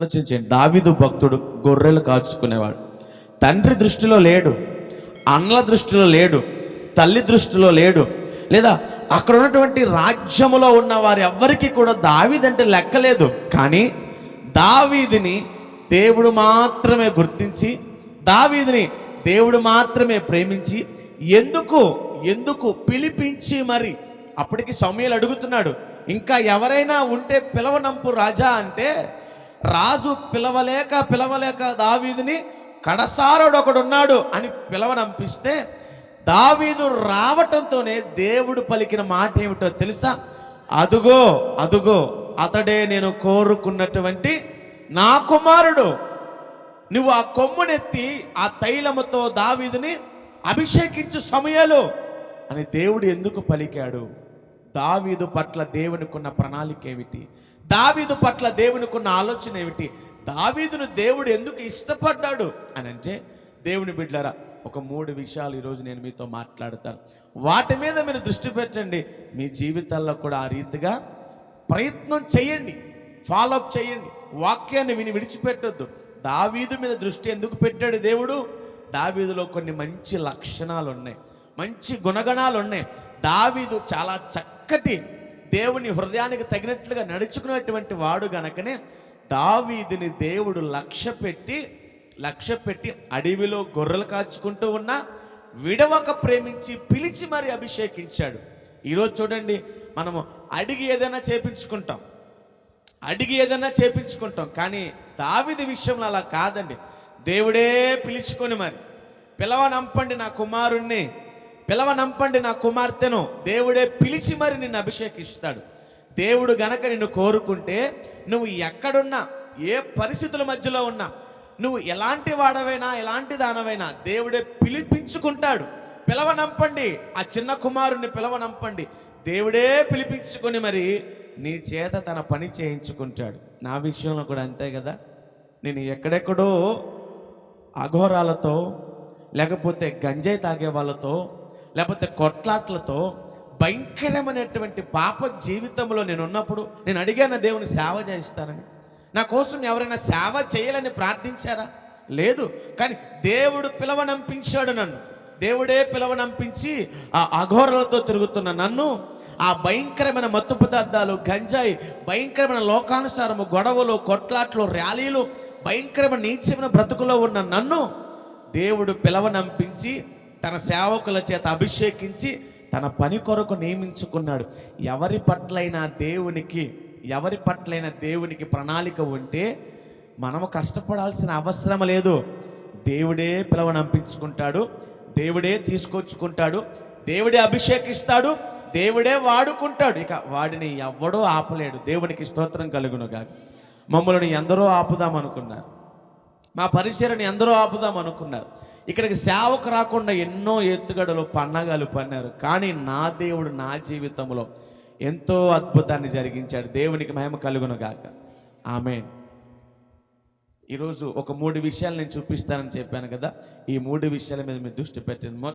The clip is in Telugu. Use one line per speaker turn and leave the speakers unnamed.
ఆలోచించండి. దావీదు భక్తుడు గొర్రెలు కాచుకునేవాడు. తండ్రి దృష్టిలో లేడు అన్నల దృష్టిలో లేడు తల్లి దృష్టిలో లేడు లేదా అక్కడ ఉన్నటువంటి రాజ్యములో ఉన్న వారు ఎవ్వరికీ కూడా దావీదంటే లెక్కలేదు. కానీ దావీదిని దేవుడు మాత్రమే గుర్తించి దావీదిని దేవుడు మాత్రమే ప్రేమించి ఎందుకు ఎందుకు పిలిపించి మరి? అప్పటికి సమయాలు అడుగుతున్నాడు ఇంకా ఎవరైనా ఉంటే పిలవనంపు రాజా అంటే రాజు పిలవలేక పిలవలేక దావీదుని కడసారుడు ఒకడున్నాడు అని పిలవనంపిస్తే దావీదు రావటంతోనే దేవుడు పలికిన మాట ఏమిటో తెలుసా? అదుగో అదుగో అతడే నేను కోరుకున్నటువంటి నా కుమారుడు. నువ్వు ఆ కొమ్మునెత్తి ఆ తైలముతో దావీదుని అభిషేకించు సమయాలు అని దేవుడు ఎందుకు పలికాడు? దావీదు పట్ల దేవునికున్న ప్రణాళిక ఏమిటి? దావీదు పట్ల దేవునికున్న ఆలోచన ఏమిటి? దావీదును దేవుడు ఎందుకు ఇష్టపడ్డాడు అని అంటే దేవుని బిడ్డరా ఒక మూడు విషయాలు ఈరోజు నేను మీతో మాట్లాడతాను. వాటి మీద మీరు దృష్టి పెట్టండి. మీ జీవితాల్లో కూడా ఆ రీతిగా ప్రయత్నం చేయండి. ఫాలోఅప్ చేయండి. వాక్యాన్ని విని విడిచిపెట్టొద్దు. దావీదు మీద దృష్టి ఎందుకు పెట్టాడు దేవుడు? దావీదులో కొన్ని మంచి లక్షణాలు ఉన్నాయి మంచి గుణగణాలు ఉన్నాయి దావీదు చాలా చక్క చక్కటి దేవుని హృదయానికి తగినట్లుగా నడుచుకున్నటువంటి వాడు గనకనే దావీదిని దేవుడు లక్ష్య పెట్టి లక్ష్య పెట్టి అడవిలో గొర్రెలు కాచుకుంటూ ఉన్నా విడవక ప్రేమించి పిలిచి మరి అభిషేకించాడు. ఈరోజు చూడండి మనము అడిగి ఏదైనా చేపించుకుంటాం. అడిగి ఏదైనా చేపించుకుంటాం. కానీ దావిది విషయంలో అలా కాదండి. దేవుడే పిలుచుకొని మరి పిలవనంపండి నా కుమారుణ్ణి. పిలవనంపండి నా కుమార్తెను. దేవుడే పిలిచి మరి నిన్ను అభిషేకిస్తాడు. దేవుడు గనక నిన్ను కోరుకుంటే నువ్వు ఎక్కడున్నా ఏ పరిస్థితుల మధ్యలో ఉన్నా నువ్వు ఎలాంటి వాడవైనా ఎలాంటి దానవైనా దేవుడే పిలిపించుకుంటాడు. పిలవనంపండి ఆ చిన్న కుమారుణ్ణి పిలవనంపండి. దేవుడే పిలిపించుకొని మరి నీ చేత తన పని చేయించుకుంటాడు. నా విషయంలో కూడా అంతే కదా. నేను ఎక్కడెక్కడో అఘోరాలతో లేకపోతే గంజాయి తాగే వాళ్ళతో లేకపోతే కొట్లాట్లతో భయంకరమైనటువంటి పాప జీవితంలో నేను ఉన్నప్పుడు నేను అడిగాను దేవుని సేవ చేస్తానని నా కోసం ఎవరైనా సేవ చేయాలని ప్రార్థించారా? లేదు కానీ దేవుడు పిలవనంపించాడు నన్ను. దేవుడే పిలవనంపించి ఆ అఘోరలతో తిరుగుతున్న నన్ను. ఆ భయంకరమైన మత్తు పదార్థాలు గంజాయి భయంకరమైన లోకానుసారము గొడవలు కొట్లాట్లు ర్యాలీలు భయంకరమైన నీచమైన బ్రతుకులో ఉన్న నన్ను దేవుడు పిలవనంపించి తన సేవకుల చేత అభిషేకించి తన పని కొరకు నియమించుకున్నాడు. ఎవరి పట్లైనా దేవునికి ఎవరి పట్లైనా దేవునికి ప్రణాళిక ఉంటే మనము కష్టపడాల్సిన అవసరం లేదు. దేవుడే పిలవనంపించుకుంటాడు దేవుడే తీసుకొచ్చుకుంటాడు. దేవుడే అభిషేకిస్తాడు. దేవుడే వాడుకుంటాడు. ఇక వాడిని ఎవ్వడూ ఆపలేడు. దేవునికి స్తోత్రం కలుగునుగా మమ్మల్ని ఎందరో ఆపుదాం అనుకున్నారు. మా పరిచయని ఎందరో ఆపుదాం అనుకున్నారు. ఇక్కడికి సేవకు రాకుండా ఎన్నో ఎత్తుగడలు పన్నగాలు పన్నారు. కానీ నా దేవుడు నా జీవితంలో ఎంతో అద్భుతాన్ని జరిగించాడు. దేవునికి మహిమ కలుగును గాక. ఆమె ఈరోజు ఒక మూడు విషయాలు నేను చూపిస్తానని చెప్పాను కదా. ఈ మూడు విషయాల మీద మీరు దృష్టి పెట్టండి.